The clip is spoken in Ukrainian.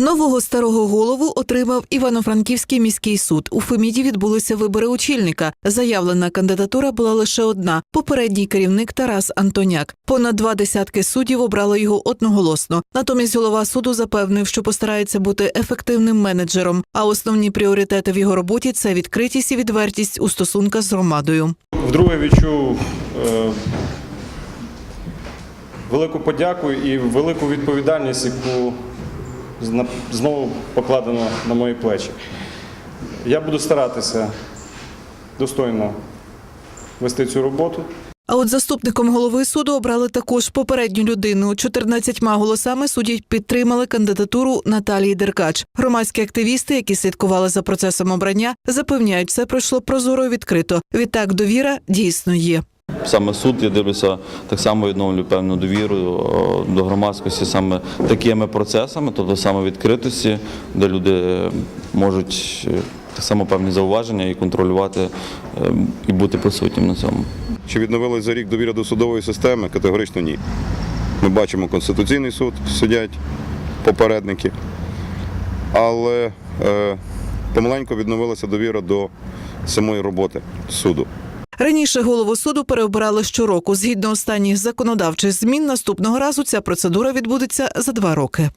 Нового старого голову отримав Івано-Франківський міський суд. У Феміді відбулися вибори очільника. Заявлена кандидатура була лише одна: попередній керівник Тарас Антоняк. Понад два десятки суддів обрали його одноголосно. Натомість голова суду запевнив, що постарається бути ефективним менеджером. А основні пріоритети в його роботі це відкритість і відвертість у стосунках з громадою. Вдруге відчув е, велику подяку і велику відповідальність, яку знову покладено на мої плечі. Я буду старатися достойно вести цю роботу. А от заступником голови суду обрали також попередню людину. 14 голосами судді підтримали кандидатуру Наталії Деркач. Громадські активісти, які слідкували за процесом обрання, запевняють, все пройшло прозоро і відкрито. Відтак довіра дійсно є. Саме суд, я дивлюся, так само відновлюю певну довіру до громадськості саме такими процесами, тобто саме відкритості, де люди можуть е, так само певні зауваження і контролювати е, і бути присутнім на цьому. Чи відновилась за рік довіра до судової системи? Категорично ні. Ми бачимо Конституційний суд, сидять попередники, але е, помаленьку відновилася довіра до самої роботи суду. Раніше голову суду переобирали щороку. Згідно останніх законодавчих змін, наступного разу ця процедура відбудеться за два роки.